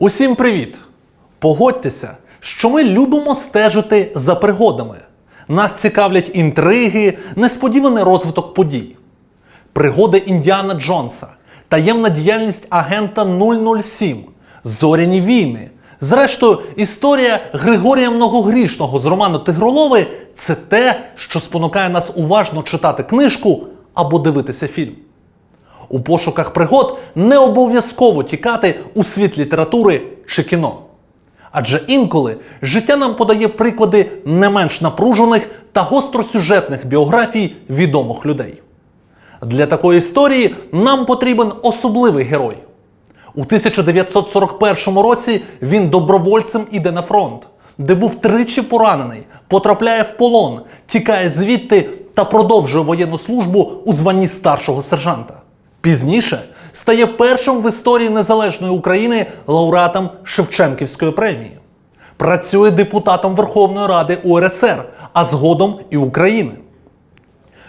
Усім привіт! Погодьтеся, що ми любимо стежити за пригодами. Нас цікавлять інтриги, несподіваний розвиток подій. Пригоди Індіана Джонса, таємна діяльність агента 007, зоряні війни. Зрештою, історія Григорія Многогрішного з роману Тигролови це те, що спонукає нас уважно читати книжку або дивитися фільм. У пошуках пригод не обов'язково тікати у світ літератури чи кіно. Адже інколи життя нам подає приклади не менш напружених та гостросюжетних біографій відомих людей. Для такої історії нам потрібен особливий герой. У 1941 році він добровольцем іде на фронт, де був тричі поранений, потрапляє в полон, тікає звідти та продовжує воєнну службу у званні старшого сержанта. Пізніше стає першим в історії незалежної України лауреатом Шевченківської премії. Працює депутатом Верховної Ради УРСР, а згодом і України.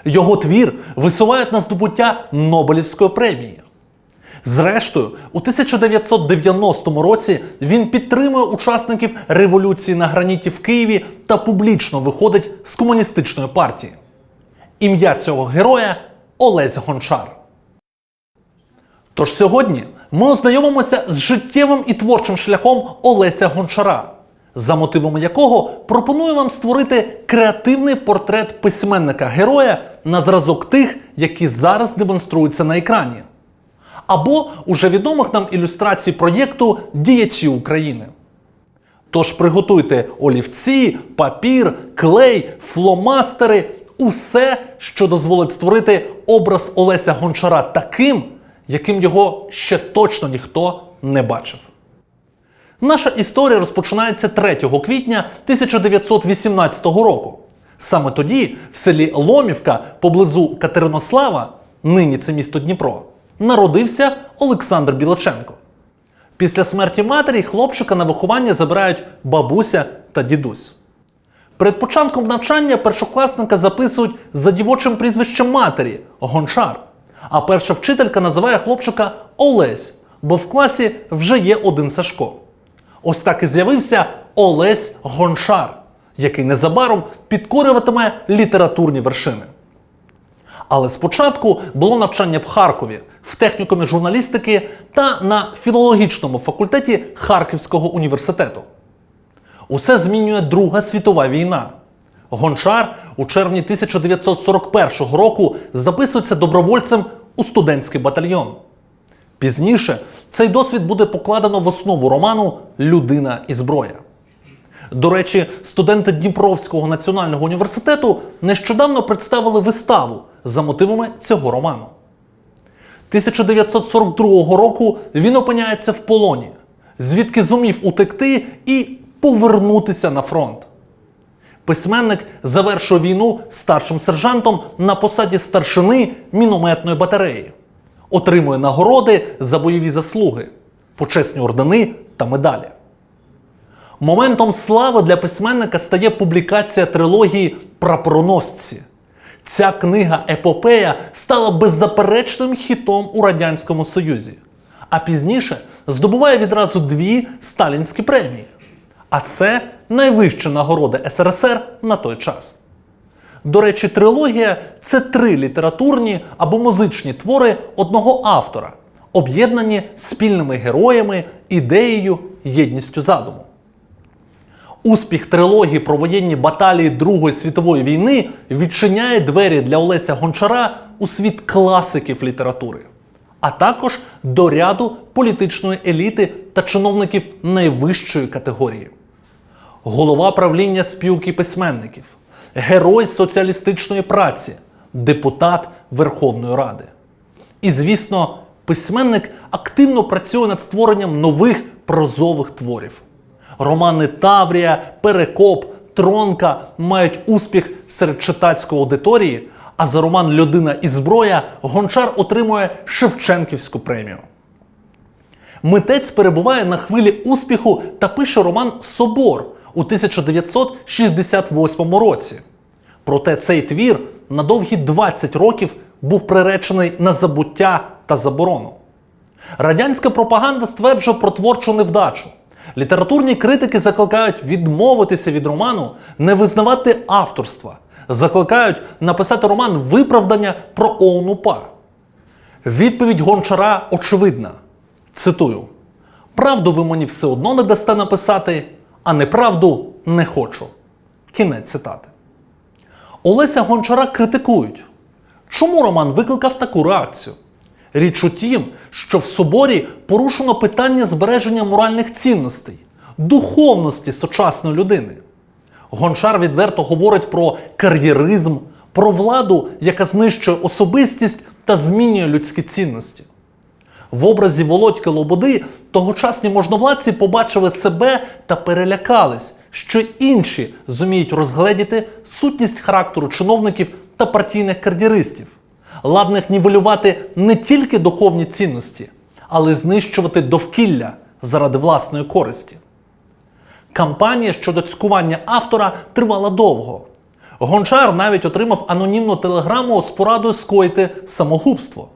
Його твір висувають на здобуття Нобелівської премії. Зрештою, у 1990 році він підтримує учасників революції на граніті в Києві та публічно виходить з комуністичної партії. Ім'я цього героя Олесь Гончар. Тож сьогодні ми ознайомимося з життєвим і творчим шляхом Олеся Гончара, за мотивами якого пропоную вам створити креативний портрет письменника-героя на зразок тих, які зараз демонструються на екрані, або уже відомих нам ілюстрацій проєкту Діячі України. Тож приготуйте олівці, папір, клей, фломастери, усе, що дозволить створити образ Олеся Гончара таким, яким його ще точно ніхто не бачив. Наша історія розпочинається 3 квітня 1918 року. Саме тоді, в селі Ломівка поблизу Катеринослава, нині це місто Дніпро, народився Олександр Білоченко. Після смерті матері хлопчика на виховання забирають бабуся та дідусь. Перед початком навчання першокласника записують за дівочим прізвищем матері Гончар. А перша вчителька називає хлопчика Олесь, бо в класі вже є один Сашко. Ось так і з'явився Олесь Гончар, який незабаром підкорюватиме літературні вершини. Але спочатку було навчання в Харкові, в технікумі журналістики та на філологічному факультеті Харківського університету. Усе змінює Друга світова війна. Гончар у червні 1941 року записується добровольцем у студентський батальйон. Пізніше цей досвід буде покладено в основу роману Людина і зброя. До речі, студенти Дніпровського національного університету нещодавно представили виставу за мотивами цього роману. 1942 року він опиняється в полоні, звідки зумів утекти і повернутися на фронт. Письменник завершує війну старшим сержантом на посаді старшини мінометної батареї, отримує нагороди за бойові заслуги, почесні ордени та медалі. Моментом слави для письменника стає публікація трилогії Прапороносці. Ця книга епопея стала беззаперечним хітом у Радянському Союзі, а пізніше здобуває відразу дві сталінські премії. А це найвища нагорода СРСР на той час. До речі, трилогія це три літературні або музичні твори одного автора, об'єднані спільними героями, ідеєю, єдністю задуму. Успіх трилогії про воєнні баталії Другої світової війни відчиняє двері для Олеся Гончара у світ класиків літератури, а також до ряду політичної еліти та чиновників найвищої категорії. Голова правління спілки письменників, герой соціалістичної праці, депутат Верховної Ради. І, звісно, письменник активно працює над створенням нових прозових творів. Романи Таврія, Перекоп, Тронка мають успіх серед читацької аудиторії, а за роман Людина і зброя Гончар отримує Шевченківську премію. Митець перебуває на хвилі успіху та пише роман Собор у 1968 році. Проте цей твір на довгі 20 років був приречений на забуття та заборону. Радянська пропаганда стверджує про творчу невдачу. Літературні критики закликають відмовитися від роману, не визнавати авторства, закликають написати роман виправдання про ОУН-УПА. Відповідь гончара очевидна. Цитую: Правду ви мені все одно не дасте написати, а неправду не хочу. Кінець цитати. Олеся Гончара критикують. Чому роман викликав таку реакцію? Річ у тім, що в соборі порушено питання збереження моральних цінностей, духовності сучасної людини. Гончар відверто говорить про кар'єризм, про владу, яка знищує особистість та змінює людські цінності. В образі Володьки Лободи тогочасні можновладці побачили себе та перелякались, що інші зуміють розгледіти сутність характеру чиновників та партійних кар'єристів, ладних нівелювати не тільки духовні цінності, але й знищувати довкілля заради власної користі. Кампанія щодо цькування автора тривала довго. Гончар навіть отримав анонімну телеграму з порадою скоїти самогубство.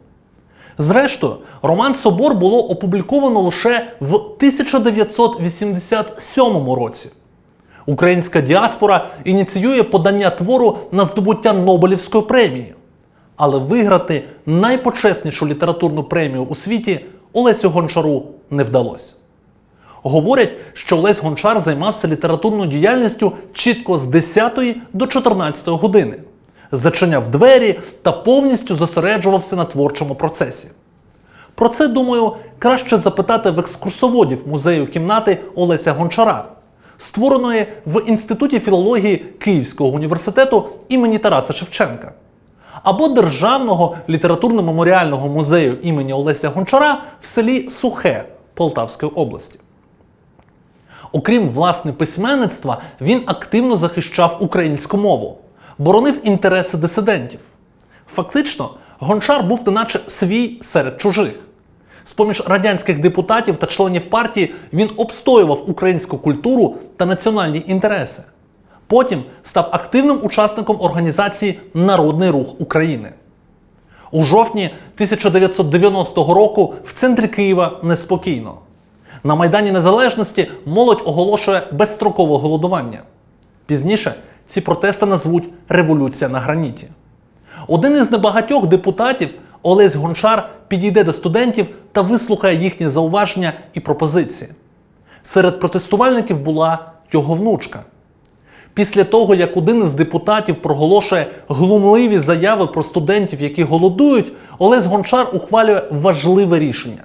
Зрештою, роман Собор було опубліковано лише в 1987 році. Українська діаспора ініціює подання твору на здобуття Нобелівської премії. Але виграти найпочеснішу літературну премію у світі Олесю Гончару не вдалося. Говорять, що Олесь Гончар займався літературною діяльністю чітко з 10 до 14 години, зачиняв двері та повністю зосереджувався на творчому процесі. Про це, думаю, краще запитати в екскурсоводів музею кімнати Олеся Гончара, створеної в Інституті філології Київського університету імені Тараса Шевченка, або Державного літературно-меморіального музею імені Олеся Гончара в селі Сухе Полтавської області. Окрім власне письменництва, він активно захищав українську мову, боронив інтереси дисидентів. Фактично, Гончар був неначе свій серед чужих. З-поміж радянських депутатів та членів партії він обстоював українську культуру та національні інтереси. Потім став активним учасником організації Народний рух України. У жовтні 1990 року в центрі Києва неспокійно. На Майдані Незалежності молодь оголошує безстрокове голодування. Пізніше ці протести назвуть Революція на граніті. Один із небагатьох депутатів, Олесь Гончар, підійде до студентів та вислухає їхні зауваження і пропозиції. Серед протестувальників була його внучка. Після того, як один із депутатів проголошує глумливі заяви про студентів, які голодують, Олесь Гончар ухвалює важливе рішення.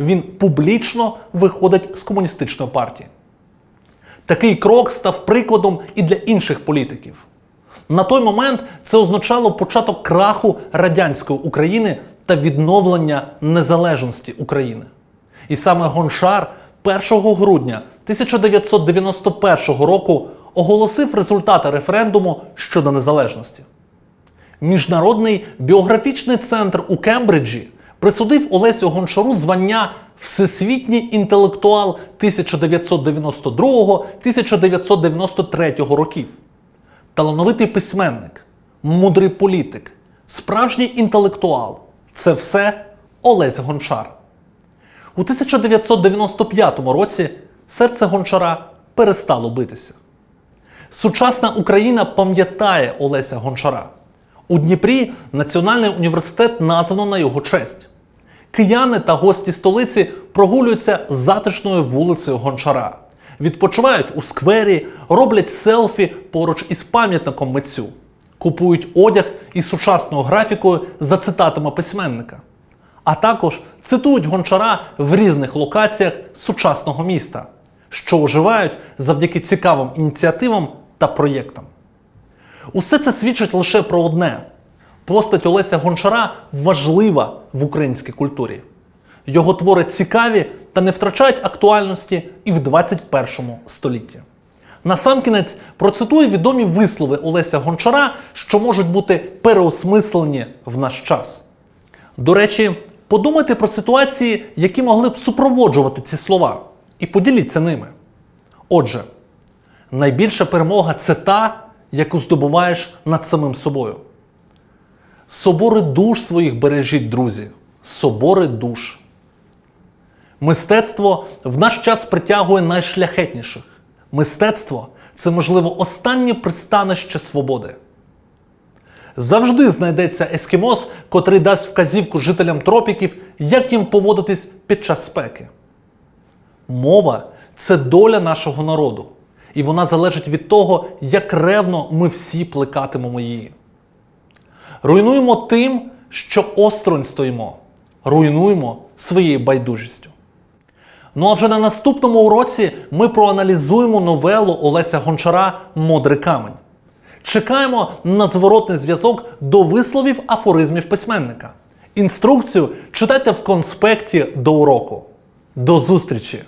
Він публічно виходить з комуністичної партії. Такий крок став прикладом і для інших політиків. На той момент це означало початок краху радянської України та відновлення незалежності України. І саме Гончар 1 грудня 1991 року оголосив результати референдуму щодо незалежності. Міжнародний біографічний центр у Кембриджі присудив Олесю Гончару звання Всесвітній інтелектуал 1992-1993 років. Талановитий письменник, мудрий політик, справжній інтелектуал це все Олесь Гончар. У 1995 році серце Гончара перестало битися. Сучасна Україна пам'ятає Олеся Гончара. У Дніпрі Національний університет названо на його честь. Кияни та гості столиці прогулюються затишною вулицею Гончара, відпочивають у сквері, роблять селфі поруч із пам'ятником митцю, купують одяг із сучасною графікою за цитатами письменника, а також цитують гончара в різних локаціях сучасного міста, що оживають завдяки цікавим ініціативам та проєктам. Усе це свідчить лише про одне: постать Олеся Гончара важлива в українській культурі. Його твори цікаві та не втрачають актуальності і в 21 столітті. Насамкінець процитую відомі вислови Олеся Гончара, що можуть бути переосмислені в наш час. До речі, подумайте про ситуації, які могли б супроводжувати ці слова, і поділіться ними. Отже, найбільша перемога це та, яку здобуваєш над самим собою. Собори душ своїх бережіть, друзі. Собори душ. Мистецтво в наш час притягує найшляхетніших. Мистецтво це, можливо, останнє пристанище свободи. Завжди знайдеться ескімос, котрий дасть вказівку жителям тропіків, як їм поводитись під час спеки. Мова це доля нашого народу, і вона залежить від того, як ревно ми всі плекатимемо її. Руйнуємо тим, що осторонь стоїмо, руйнуємо своєю байдужістю. Ну а вже на наступному уроці ми проаналізуємо новелу Олеся Гончара Модрий камень. Чекаємо на зворотний зв'язок до висловів афоризмів письменника. Інструкцію читайте в конспекті до уроку. До зустрічі!